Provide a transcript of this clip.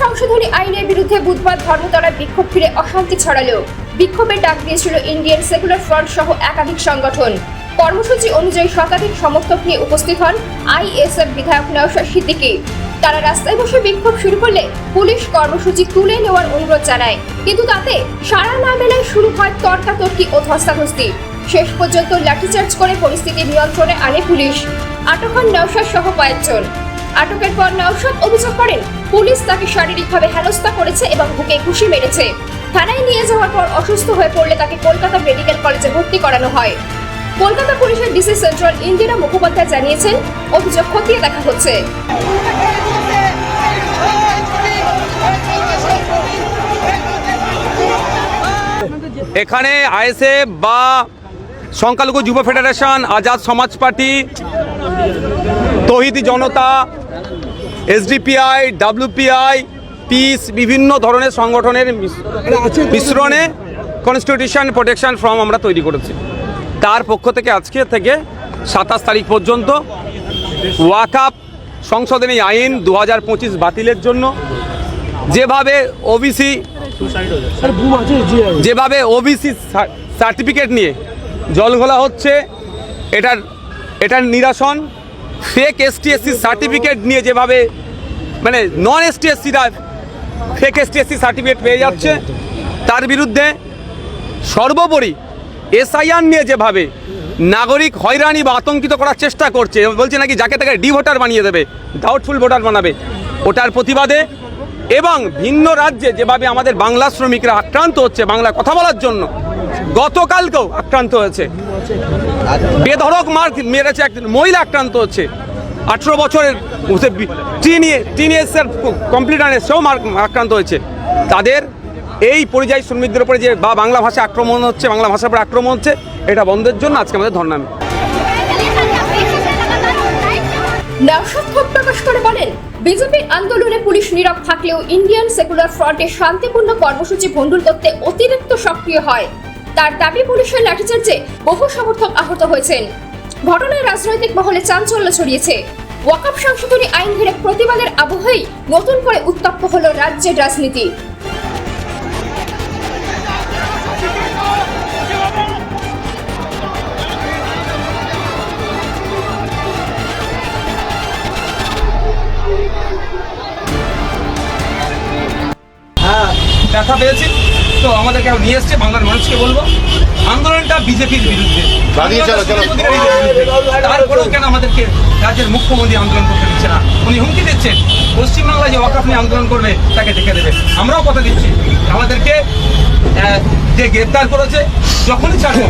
সংশোধনী আইনের বিরুদ্ধে বুধবার ধর্মতলায় বিক্ষোভ ফিরে অশান্তি ছড়ালো। বিক্ষোভের ডাক দিয়েছিল ইন্ডিয়ান সেকুলার ফ্রন্ট সহ একাধিক সংগঠন। কর্মসূচি অনুযায়ী শতাধিক সমর্থক নিয়ে উপস্থিত হন আইএসএফ বিধায়ক নওশাদ সিদ্দিকী। তারা রাস্তায় বসে বিক্ষোভ শুরু করলে পুলিশ কর্মসূচি তুলে নেওয়ার অনুরোধ জানায়। কিন্তু তাতে সাড়া না মেলায় শুরু হয় তর্কাতর্কি ও ধস্তাধস্তি। শেষ পর্যন্ত লাঠিচার্জ করে পরিস্থিতি নিয়ন্ত্রণে আনে পুলিশ। আটক হন নওশাদ সহ কয়েকজন। আটকের পর নওশাদ অভিযোগ করেন, পুলিশ তাকে শারীরিকভাবে হেনস্থা করেছে এবং বুকে ঘুষি মেরেছে। থানায় নিয়ে যাওয়ার পর অসুস্থ হয়ে পড়লে তাকে কলকাতা মেডিকেল কলেজে ভর্তি করানো হয়। কলকাতা পুলিশের ডিসি সেন্ট্রাল ইন্দিরা মুখোপাধ্যায় জানিয়েছেন, অভিযোগ খতিয়ে দেখা হচ্ছে। এখানে আইএসএফ বা সংখ্যালঘু যুব federation, Azad Samaj party, Tawhidi Janata SDPI WPI peace বিভিন্ন ধরনের সংগঠনের মিশ- মিশ্রণে কনস্টিটিউশন প্রোটেকশন ফর্ম আমরা তৈরি করেছি। তার পক্ষ থেকে আজকে থেকে সাতাশ তারিখ পর্যন্ত ওয়াকাপ সংশোধনী আইন দু হাজার পঁচিশ বাতিলের জন্য। যেভাবে ওবিসি যেভাবে ওবিসি সার্টিফিকেট নিয়ে জল ঘোলা হচ্ছে এটার এটার নিরাসন ফেক এসটি এসসি সার্টিফিকেট নিয়ে যেভাবে মানে নন এসটি এসসিরা ফেক এসটি এসসি সার্টিফিকেট পেয়ে যাচ্ছে, তার বিরুদ্ধে সর্বোপরি এসআইআর নিয়ে যেভাবে নাগরিক হয়রানি বা আতঙ্কিত করার চেষ্টা করছে, বলছে নাকি যাকে তাকে ডি ভোটার বানিয়ে দেবে ডাউটফুল ভোটার বানাবে, ওটার প্রতিবাদে এবং ভিন্ন রাজ্যে যেভাবে আমাদের বাংলা শ্রমিকরা আক্রান্ত হচ্ছে বাংলা কথা বলার জন্য গতকালকেও আক্রান্ত হয়েছে। বেধড়ক মার মেরেছে এক মহিলা আক্রান্ত হচ্ছে। আঠেরো বছরের টিন টিন এসের কমপ্লিট আনে সেও আক্রান্ত হয়েছে। তাদের এই পরিযায়ী শ্রমিকদের উপরে যে বা বাংলা ভাষা আক্রমণ হচ্ছে, বাংলা ভাষার উপরে আক্রমণ হচ্ছে, এটা বন্ধের জন্য আজকে আমাদের ধর্নামী প্রকাশ করে বলেন বিজেপির আন্দোলনে পুলিশ নীরব থাকলেও ইন্ডিয়ান সেকুলার ফ্রন্টের শান্তিপূর্ণ কর্মসূচি ভণ্ডুল করতে অতিরিক্ত সক্রিয় হয়। তার দাবি পুলিশের লাঠিচার্জে বহু সমর্থক আহত হয়েছেন। ঘটনায় রাজনৈতিক মহলে চাঞ্চল্য ছড়িয়েছে। ওয়াকআপ সংশোধনী আইন ঘিরে প্রতিবাদের আবহেই নতুন করে উত্তপ্ত হলো রাজ্যের রাজনীতি। দেখা পেয়েছি। তো আমাদেরকে নিয়ে এসছে বাংলার মানুষকে বলব আন্দোলনটা বিজেপির বিরুদ্ধে। তারপরেও কেন আমাদেরকে রাজ্যের মুখ্যমন্ত্রী আন্দোলন করতে দিচ্ছে না? উনি হুমকি দিচ্ছেন পশ্চিমবাংলায় যে ওয়াকাফ নিয়ে আন্দোলন করবে তাকে দেখে দেবে। আমরাও কথা দিচ্ছি। আমাদেরকে যে গ্রেপ্তার করেছে যখনই ছাড়বে।